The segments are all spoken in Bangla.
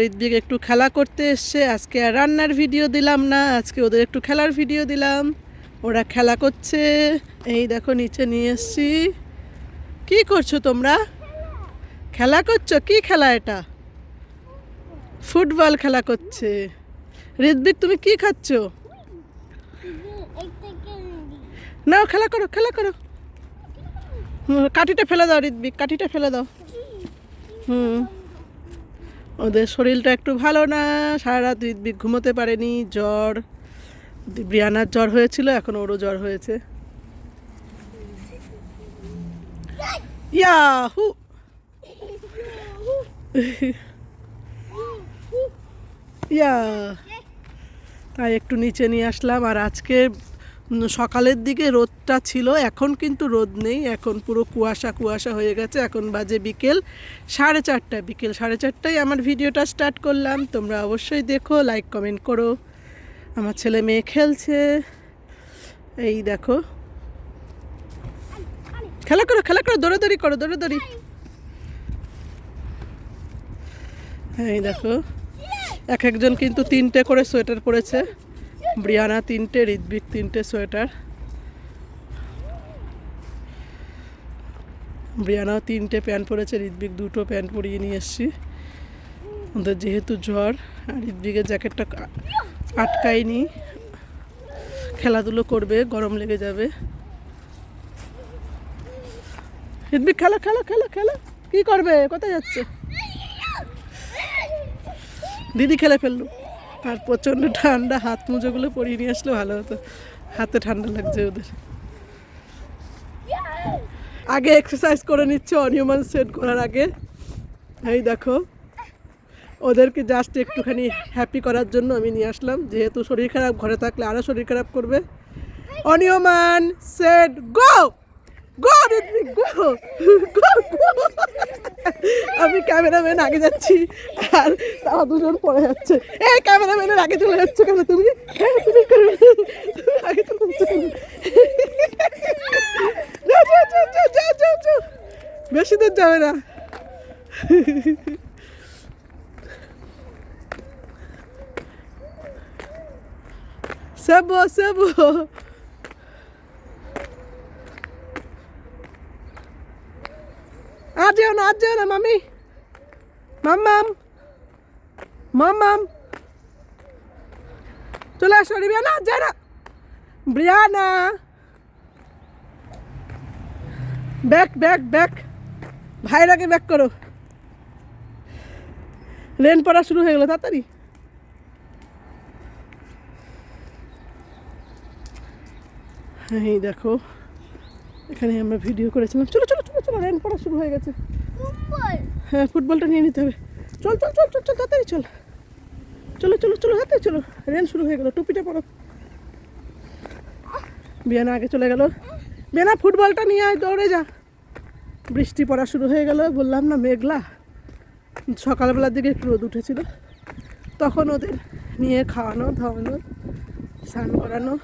ঋদ্বিক একটু খেলা করতে এসছে। আজকে আর রান্নার ভিডিও দিলাম না, আজকে ওদের একটু খেলার ভিডিও দিলাম। ওরা খেলা করছে। এই দেখো, নিচে নিয়ে এসছি। কি করছ তোমরা? খেলা করছ? কি খেলা এটা? ফুটবল খেলা করছে। ঋদ্বিক তুমি কি খাচ্ছ? নাও খেলা করো খেলা করো। কাঠিটা ফেলে দাও ঋদ্বিক কাঠিটা ফেলে দাও। হুম। ওদের শরীরটা একটু ভালো না। সারা রাত ঋদ্বিক ঘুমোতে পারেনি, জ্বর। ব্রিয়ানার জ্বর হয়েছিল, এখন ওরও জ্বর হয়েছে। ইয়াহু! ইয়া তাই একটু নিচে নিয়ে আসলাম, আর আজকে সকালের দিকে রোদটা ছিল, এখন কিন্তু রোদ নেই, এখন পুরো কুয়াশা কুয়াশা হয়ে গেছে, এখন বাজে বিকেল সাড়ে চারটা, বিকেল সাড়ে চারটায় আমার ভিডিওটা স্টার্ট করলাম, তোমরা অবশ্যই দেখো, লাইক, কমেন্ট করো, আমার ছেলে মেয়ে খেলছে, এই দেখো। খেলা করো খেলা করো, দৌড়াদৌড়ি করো, দৌড়াদৌড়ি। এই দেখো, এক একজন কিন্তু তিনটে করে সোয়েটার পরেছে। ব্রিয়ানা তিনটে ঋদ্বিক তিনটে সোয়েটার। ব্রিয়ানাও তিনটে প্যান্ট পরেছে ঋদ্বিক দুটো প্যান্ট পরিয়ে নিয়ে এসছি। ওদের যেহেতু জ্বর, আর ঋদ্বিকের জ্যাকেটটা আটকায়নি। খেলাধুলো করবে, গরম লেগে যাবে। ঋদ্বিক খেলা খেলা খেলা খেলা। কি করবে? কোথায় যাচ্ছে? দিদি খেলে ফেলল। আর প্রচণ্ড ঠান্ডা, হাত মুজোগুলো পরিয়ে নিয়ে আসলে ভালো হতো। হাতে ঠান্ডা লাগছে ওদের। আগে এক্সারসাইজ করে নিচ্ছে, অনিয়মান সেট করার আগে। এই দেখো, ওদেরকে জাস্ট একটুখানি হ্যাপি করার জন্য আমি নিয়ে আসলাম। যেহেতু শরীর খারাপ, ঘরে থাকলে আরও শরীর খারাপ করবে। অনিয়মান সেট গো গো গো গো আমি ক্যামেরাম্যান আগে যাচ্ছি। আর তারা দুজন পরে যাচ্ছে। এই ক্যামেরাম্যানের আগে চলে যাচ্ছে কেন তুমি? হ্যাঁ, আগে চলে যাচ্ছ। বেশি দূর যাবে না। সেবো সেবো। আর যেও না আর যেও না মামি। মাম্মাম মাম্মাম চলে আসো রিবিয়ানা যেও না। Briana back back back. ভাইয়ের আগে ব্যাক করো। রেন পড়া শুরু হয়ে গেলো তাড়াতাড়ি। এই দেখো এখানে আমরা ভিডিও করেছিলাম। চলো চলো চলো চলো রেন পড়া শুরু হয়ে গেছে। হ্যাঁ ফুটবলটা নিয়ে নিতে হবে। চল চল চল চল চল তাড়াতাড়ি চল। চলো চলো চলো, হাতে চলো। রেন শুরু হয়ে গেল, টুপিটা পরো। বিয়ানা আগে চলে গেল। বিয়ানা, ফুটবলটা নিয়ে আয়, দৌড়ে যা। বৃষ্টি পড়া শুরু হয়ে গেল, বললাম না, মেঘলা। সকালবেলার দিকে একটু রোদ উঠেছিল। তখন ওদের নিয়ে খাওয়ানো ধাওয়ানো স্নান করানো।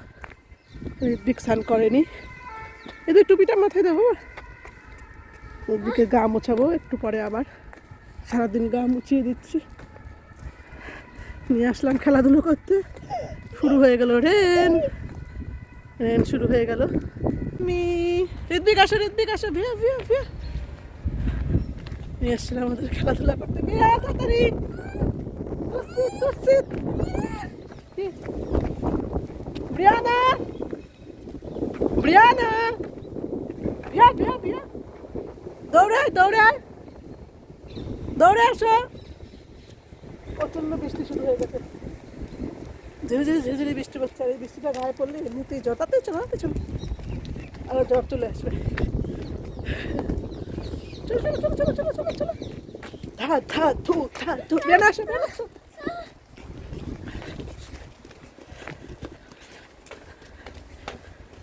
ঋদ্বিক স্নান করেনি। এদের টুপিটা মাথায় দেবো ওদিকে গা মোছাবো, একটু পরে আবার সারাদিন গা মুছিয়ে দিচ্ছি। নিয়ে আসলাম খেলাধুলো করতে। শুরু হয়ে গেল রেন। রেন শুরু হয়ে গেল। মি ঋদ্বিক আসো ঋদ্বিক আসো, ভিয়া ভিয়া ভিয়া। নিয়ে আসছিলাম আমাদের খেলাধুলা করতে। ভিয়া, তাড়াতাড়ি? ব্রিয়ানা। ব্রিয়ানা। ভিয়া ভিয়া ভিয়া। দৌড়ে দৌড়ে দৌড়ে আসো। প্রচণ্ড বৃষ্টি শুরু হয়ে গেছে। ধীরে ধীরে ধীরে ধীরে বৃষ্টি পড়ছে আর এই বৃষ্টিটা গায়ে পড়লে এমনিতেই জ্বর, তাতেই চলো তাতে চলো। আরও জ্বর চলে আসবে। চলো চলো চলো চলো চলো চলো চলো। ধা ধা, ধু ধা, ধু। বেনা আসো বেনা আসো।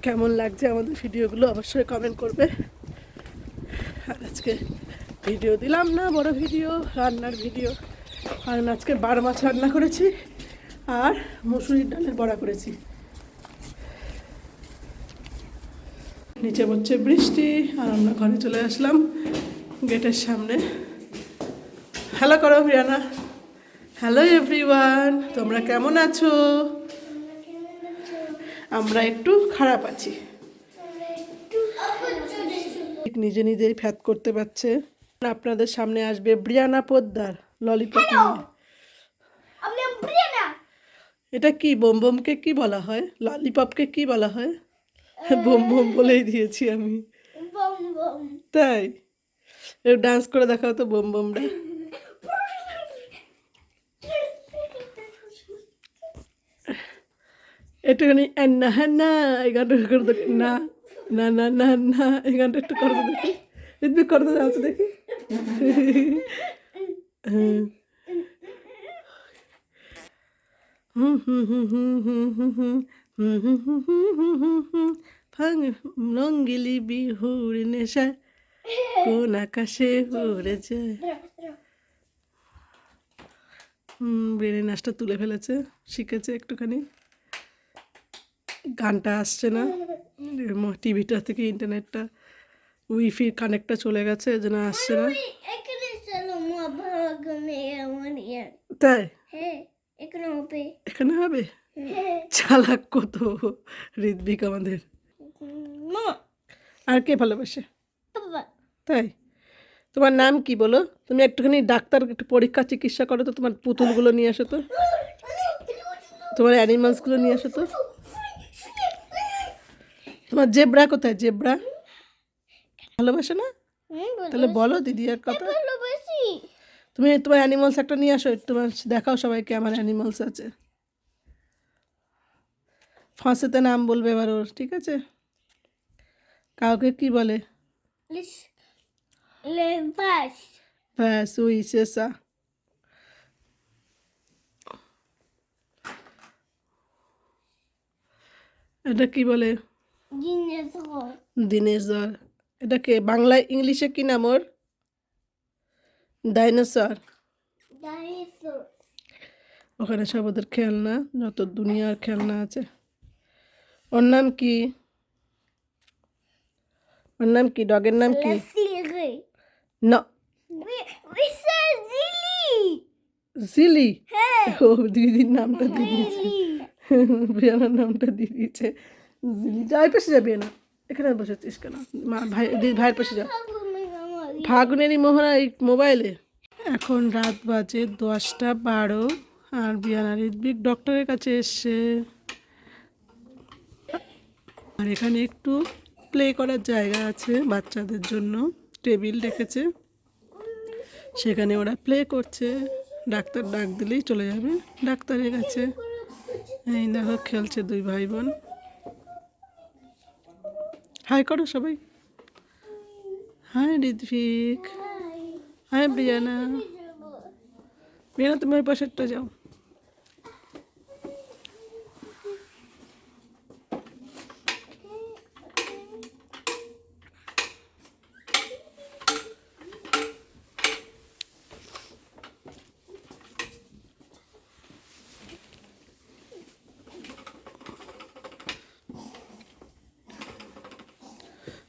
কেমন লাগছে আমাদের ভিডিওগুলো অবশ্যই কমেন্ট করবে। আর আজকে ভিডিও দিলাম না, বড় ভিডিও রান্নার ভিডিও আর আজকে বার মাছ রান্না করেছি আর মুসুরির ডালের বড়া করেছি। নিচে পড়ছে বৃষ্টি আর আমরা ঘরে চলে আসলাম গেটের সামনে। হ্যালো করো রিয়ানা হ্যালো এভরিওয়ান তোমরা কেমন আছো? আমরা একটু খারাপ আছি। নিজে নিজেই ফ্যাত করতে পারছে। আপনাদের সামনে আসবে ব্রিয়ানা পোদ্দার। ললিপপ এটা কি বোম বোমকে কি বলা হয়? ললিপপকে কি বলা হয়? বোম বোম বলেই দিয়েছি আমি। তাই? ডান্স করে দেখাও তো বোম বোমটা। একটুখানি না হ্যাঁ না এই গানটা করে দেখি। না না না না না এই গানটা একটু করে দেখি। করে তো দেখি। রঙ্গিলি বিহুর নেশা কোন আকাশে উড়ে যায় ব্রেনে নাচটা তুলে ফেলেছে শিখেছে একটুখানি গানটা আসছে না টিভিটা থেকে ইন্টারনেটটা উইফি কানেক্টটা চলে গেছে এজন্য আসছে না এখানে চলো মা ভাগ মে আমার ইয়ার তাই? হ্যাঁ এখানে হবে। এখানে হবে? হ্যাঁ। চালাক কত ঋদ্বিক আমাদের। আর কে ভালোবাসে? তাই? তোমার নাম কি বলো? তুমি একটুখানি ডাক্তার একটু পরীক্ষা চিকিৎসা করো তো তোমার পুতুলগুলো নিয়ে আসো তো। তোমার অ্যানিমালসগুলো নিয়ে আসো তো। তোমার জেব্রা কোথায়? জেব্রা? ভালোবাসে না? তাহলে বলো দিদি এক কথা। তুমি তোমার অ্যানিমালস একটা নিয়ে আসো তোমার দেখাও সবাইকে আমার অ্যানিমালস আছে। ফাঁসেতে নাম বলবে এবার ওর ঠিক আছে? কাউকে কি বলে? ব্যাস ওই শেষা এটা কি বলে? দিনেশ ধর এটাকে বাংলায় ইংলিশে কি নাম ওর? ডাইনোসর ওখানে সব ওদের খেলনা যত দুনিয়ার খেলনা আছে। ওর নাম কি? ওর নাম কি? ডগের নাম কি? না। জিলি হ্যাঁ। ও দিদির নামটা দিয়ে দিয়েছে। বিয়ানার নামটা দিয়ে দিয়েছে। জিলি যাই পাশে যাবি না এখানে বসেছিস কেন? মা ভাই দিদি ভাইয়ের পাশে যা। ফাগুনেরই মোহনা এই মোবাইলে। এখন রাত বাজে দশটা বারো আর বিয়ানা ঋদ্বিক ডক্টরের কাছে এসছে। আর এখানে একটু প্লে করার জায়গা আছে বাচ্চাদের জন্য টেবিল রেখেছে। সেখানে ওরা প্লে করছে। ডাক্তার ডাক দিলেই চলে যাবে। ডাক্তারের কাছে। এই দেখো, খেলছে দুই ভাই বোন। হাই করো সবাই। હાય રિદ્વિક હાય પ્રિયાના બેના તમે મારી પાસે તો જાઓ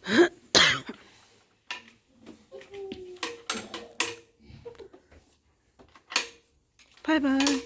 Huh? Bye bye.